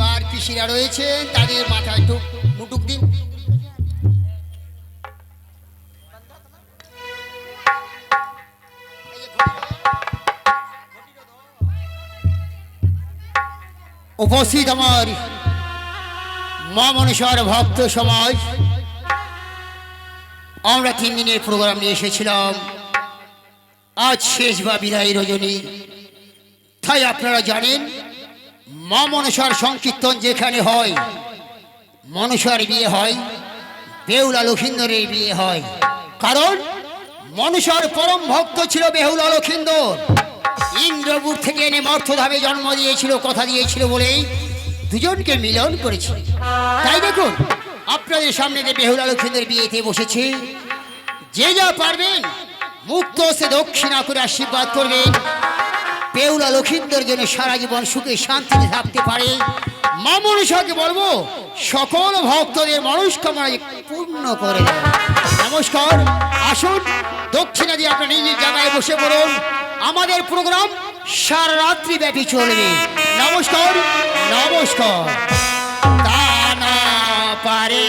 রয়েছেন তাদের মাথায় একটু মুটুক দিন। উপস্থিত আমার মা মনুষার ভক্ত সমাজ। আমরা তিন দিনের প্রোগ্রাম নিয়ে এসেছিলাম। আজ শেষ বা বিদায় রজনী। তাই আপনারা জানেন মা মনসার সংকীর্তন যেখানে হয়, মনসার বিয়ে হয়, বেহুলা লক্ষিন্দরের বিয়ে হয়। কারণ মনসার পরম ভক্ত ছিল বেহুলা লক্ষিন্দর। ইন্দ্রপুর থেকে এনে মর্থধামে জন্ম দিয়েছিল, কথা দিয়েছিল বলেই দুজনকে মিলন করেছে। তাই দেখুন, আপনাদের সামনে যে বেহুলা লক্ষিন্দর বিয়েতে বসেছে, যে যা পারবেন, মুক্ত সে দক্ষিণা করে আশীর্বাদ করবেন। পেউলা লক্ষিন্দর জন্য সারা জীবন সুখে শান্তিতে থাকতে পারে। মা মনুষাকে বলব, সকল ভক্তদের মনস্কামনা পূর্ণ করে নমস্কার, আসুন, দক্ষিণা দিয়ে আপনার নিজের জায়গায় বসে পড়ুন। আমাদের প্রোগ্রাম সারা রাত্রি ব্যাপী চলবে। নমস্কার নমস্কার। পারে।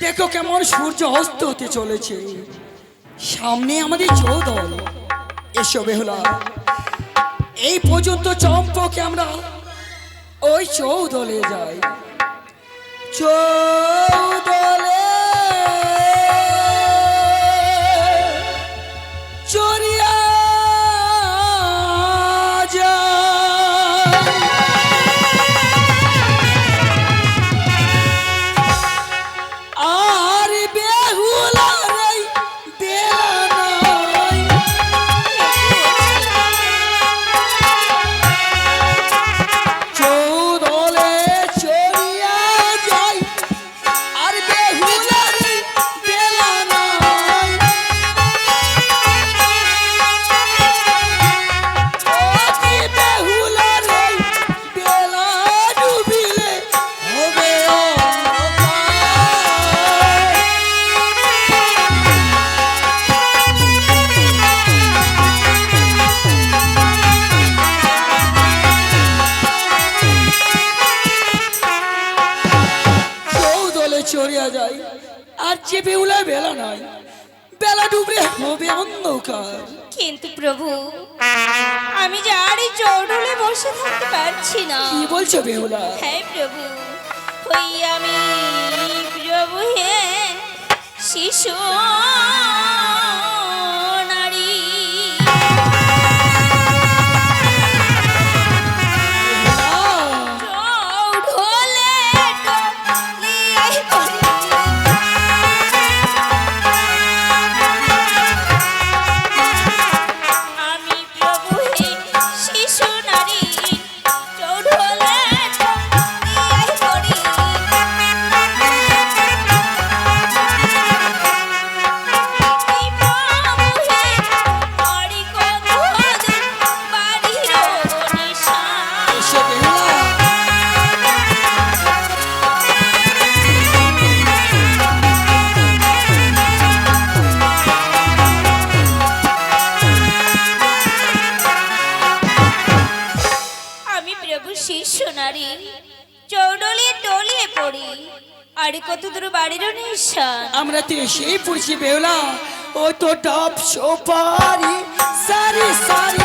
দেখো কেমন সূর্য অস্ত হতে চলেছে। সামনে আমাদের চৌদল। এসো বেহুলা এই পর্যন্ত চম্পকে আমরা ওই চৌদলে যাই। চৌদলে না কি বলছো বেহুলা হে প্রভু হই আমি প্রভু হে শিশু আমরা তো সেই পড়ছি বেউলা ও তো টপ সোপারি সারি সারি।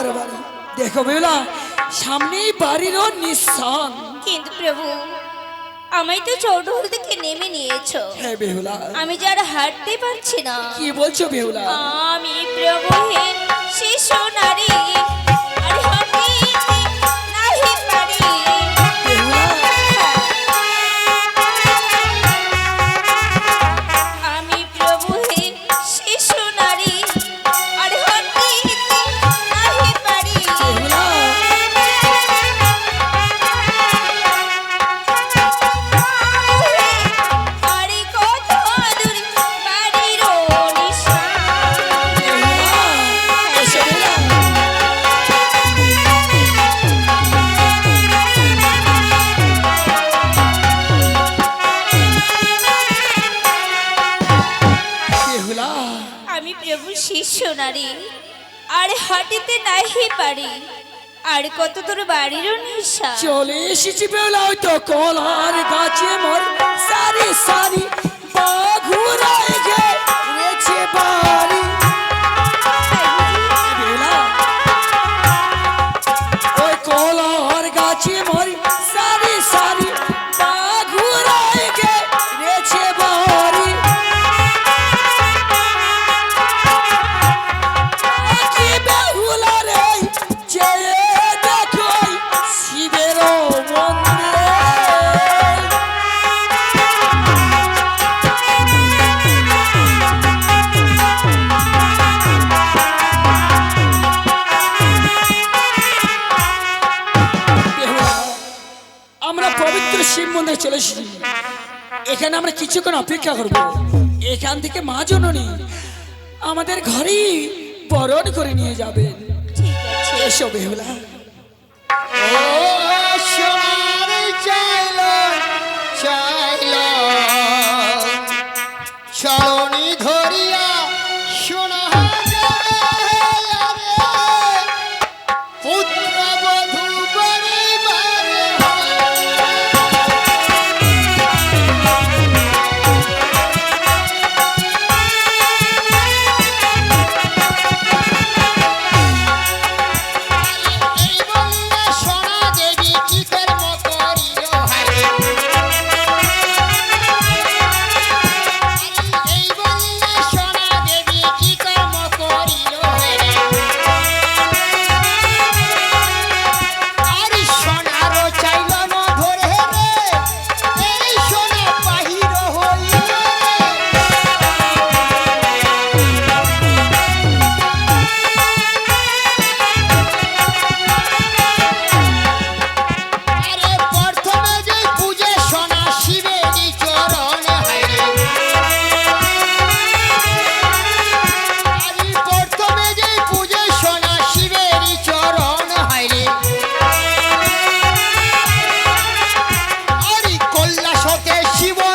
আমার বাড়ি দেখো বেলা সামনেই বাড়ির নিঃসন। কিন্তু প্রভু আমায় তো চৌডল থেকে নেমে নিয়েছো। হ্যাঁ বেহুলা। আমি যে আর হাঁটতে পারছি না। কি বলছো বেহুলা? আমি প্রভুহীন শিশু নারী নারী আর হাঁটিতে নাহি পারি, আর কত তোর বাড়িরও নিশা। চলে এসেছি বেলা ওই তো কলার গাছে মোর সারি সারি বাঘুরাই চলে এসেছি এখানে আমরা কিছুক্ষণ অপেক্ষা করব। এখান থেকে মা জননী আমাদের ঘরেই বরণ করে নিয়ে যাবেন। এসো বেহুলা। ও que você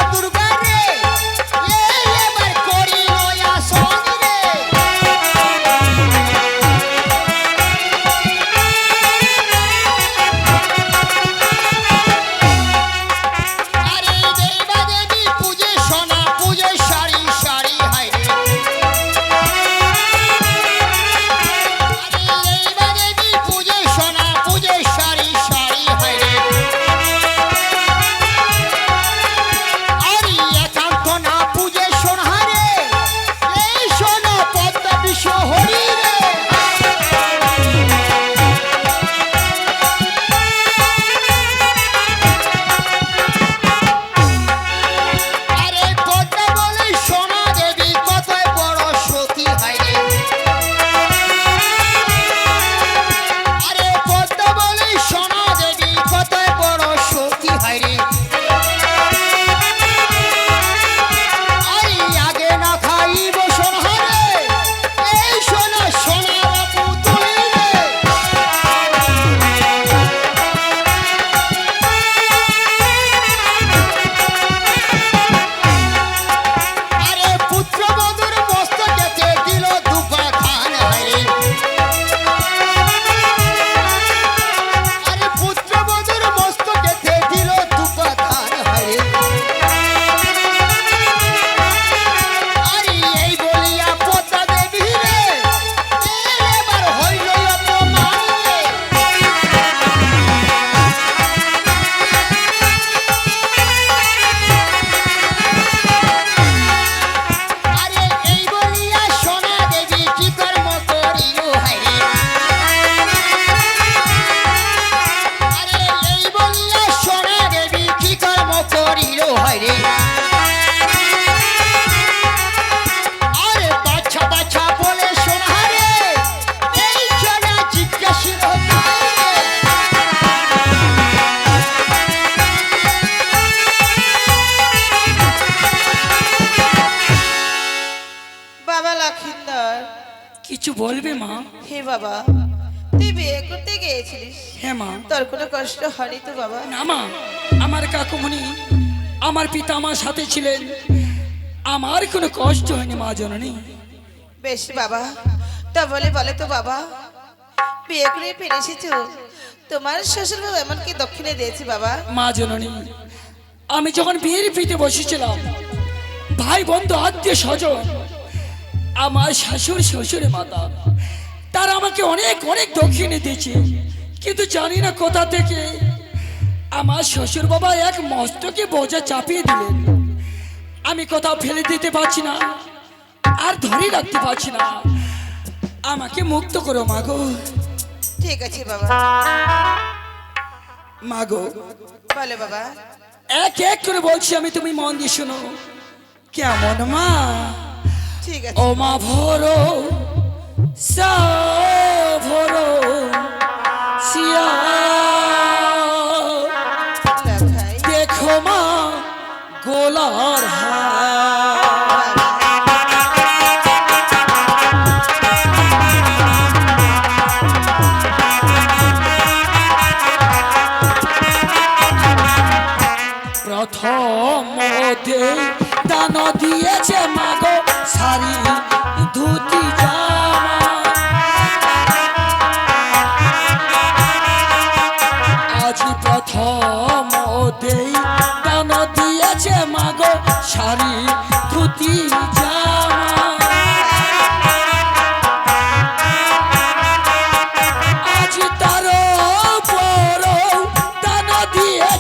আমার সাথে ছিলেন। আমার কোনো কষ্ট হয়নি মা জননী। বেশ বাবা তা বলে বলে তো বাবা বিয়ে করে ফিরে এসেছ? তোমার শ্বশুর বাবু এমনকি দক্ষিণে দিয়েছি বাবা। মা জননী আমি যখন বিয়ের পিঠে বসেছিলাম ভাই বন্ধু আত্মীয় স্বজন আমার শাশুড় শ্বশুরে মাতা তারা আমাকে অনেক অনেক দক্ষিণে দিয়েছে। কিন্তু জানি না কোথা থেকে আমার শ্বশুর বাবা এক মস্তকে বোঝা চাপিয়ে দিলেন। আমি কোথাও ফেলে দিতে পারছি না আর ধরে রাখতে পারছি না। আমাকে মুক্ত করো মাগো ঠিক আছে বাবা। মাগো বলে বাবা। এক এক করে বলছি আমি তুমি মন দিয়ে শোনো। কেমন মা? ঠিক আছে। ও মা ভরো সা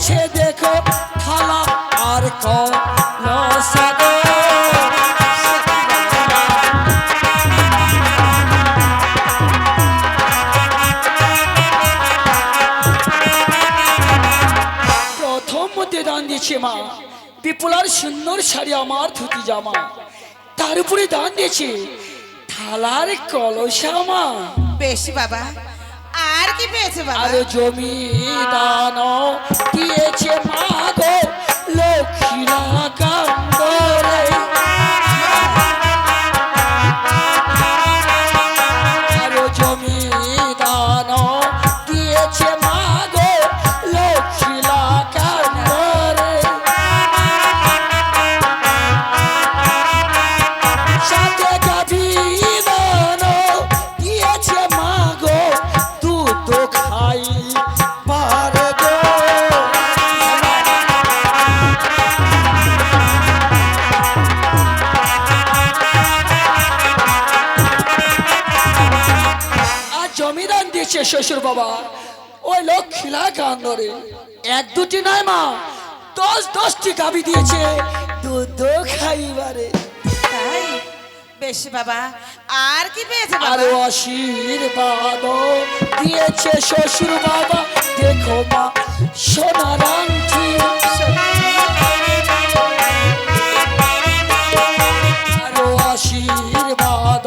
দিয়েছে দেখো থালা আর কলসাগো প্রথম মধ্যে দান দিয়েছে মা। বিপুলার সুন্দর শাড়ি আমার ধুতি জামা। তার উপরে দান দিয়েছে থালার কলসা মা। বেশ বাবা। আর কি পেয়েছে বাবা? আর জমি দান দিয়েছে মা গো লক্ষ্মীরা কান্দরে বাবা। ওই লোক লক্ষ্মীলা কান্দরে এক দুটি নয় মা দশ দশটি গাভী দিয়েছে। দুধ খাইবারে। বেশ বাবা আর কি পেয়েছে বাবা? আশীর্বাদ দিয়েছে শ্বশুর বাবা। দেখো মা সোনার আংটি। আরও আশীর্বাদ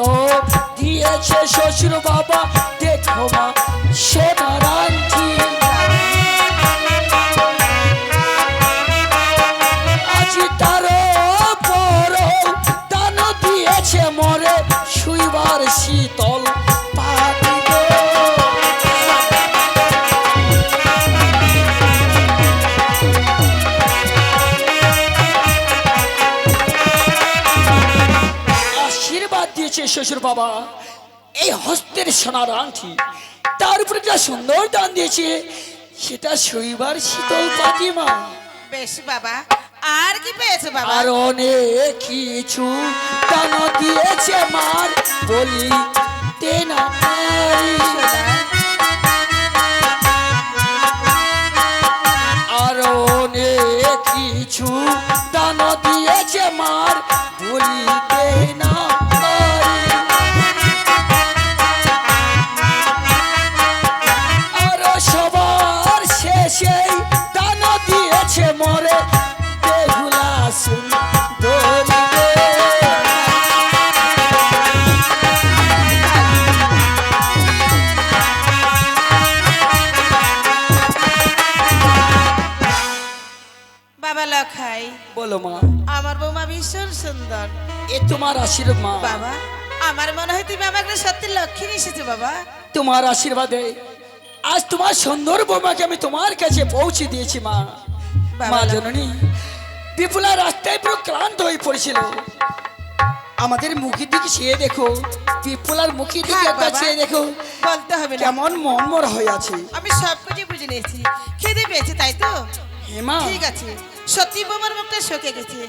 দিয়েছে শ্বশুর বাবা। দেখো মা শ্বশুর বাবা এই হস্তের সোনার আংটি তার উপরে একটা সুন্দর দান দিয়েছে সেটা শুইবার শীতল পাতিমা বেশ বাবা। আর কি পেয়েছে বাবা? আর অনেক কিছু দান দিয়েছে মার বলি তেনা আর অনেক কিছু দান দিয়েছে মার বলি তেনা সুন্দর এ তোমার আশীর্বাদ। বাবা আমার মনে হয় তুমি আমাকে সত্যি লক্ষ্মী এসেছ বাবা। তোমার আশীর্বাদে আজ তোমার সুন্দর বৌমাকে আমি তোমার কাছে পৌঁছে দিয়েছি মা। মা জননী বিপুলা রাস্তায় পুরো ক্লান্ত হয়ে পড়েছিল। আমাদের মুখের দিকে চেয়ে দেখো বিপুলার মুখের দিকে থাক একবার চেয়ে দেখো বলতে হবে কেমন মনমর হয়ে আছে। আমি সব কিছু বুঝে নিয়েছি। খিদে পেয়েছি তাই তো? হেমা ঠিক আছে। সত্যি বৌমার মুখটা শোকে গেছে।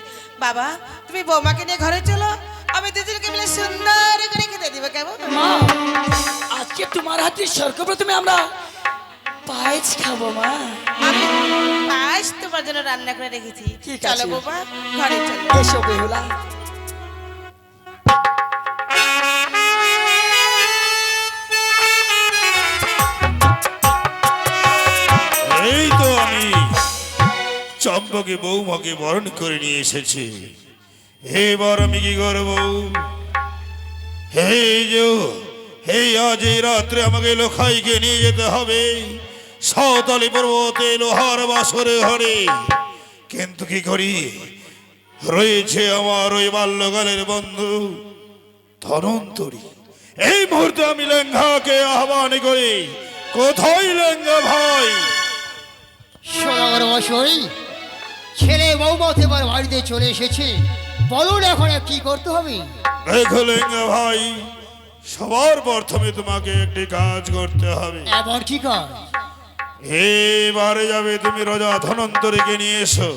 বাবা তুমি বৌমাকে নিয়ে ঘরে চলো। আমি দুজনকে মিলে সুন্দর করে খেতে দিব কেমন? মা। আজকে তোমার হাতে সর্বপ্রথমে আমরা পায়েস খাব মা। আমি পায়েস তোমার জন্য রান্না করে রেখেছি। চলো। বৌমা ঘরে চলো। এসো বেহুলা। চম্পকে বৌমাকে বরণ করে নিয়ে এসেছি। এবার আমি কি করব? হে যে হে আজ এই রাত্রে আমাকে লোখাইকে নিয়ে যেতে হবে। সাঁওতালি পর্বতে লোহার বাসরে হরে। কিন্তু কি করি? রয়েছে আমার ওই বাল্যকালের বন্ধু ধনন্তরী। এই মুহূর্তে আমি লেঙ্গাকে আহ্বান করি। কোথায় লেঙ্গা ভাই? সদাগর মশাই ছেলে বৌমত এবার বাড়িতে চলে এসেছে। বলুন এখন কি করতে হবে? ভাই সবার প্রথমে তোমাকে একটি কাজ করতে হবে। এমন কি কাজ? এবারে যাবে তুমি রজা ধনন্তরীকে নিয়ে এসো।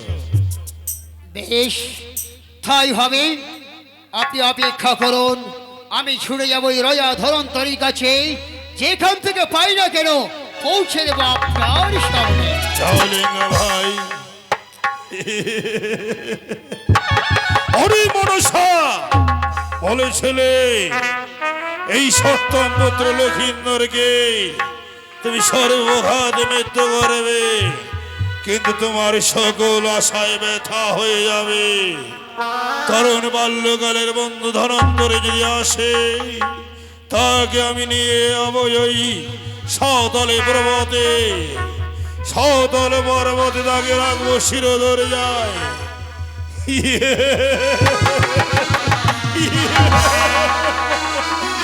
বেশ তাই হবে। আপনি অপেক্ষা করুন আমি ছুটে যাব ওই রজা ধরন্তরীর কাছে। যেখান থেকে পাই না কেন পৌঁছে দেবো আপনার সামনে। ভাই অরে মনসা বলেছিলে এই সপ্তম পুত্র লক্ষিন্দরকে তুমি সর্বঘাত মৃত্যু করবে, কিন্তু তোমার সকল আশায় ব্যথা হয়ে যাবে। কারণ বাল্যকালের বন্ধু ধনন্তরে যদি আসে, তাকে আমি নিয়ে অবয়ই সাঁওতালে পর্বতে সাঁওতালে পর্বতে তাকে রাখব শিরোধরে যায়।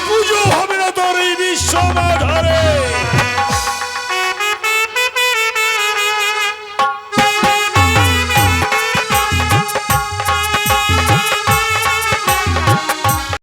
পুজো হবে না তোর এই বিশ্ব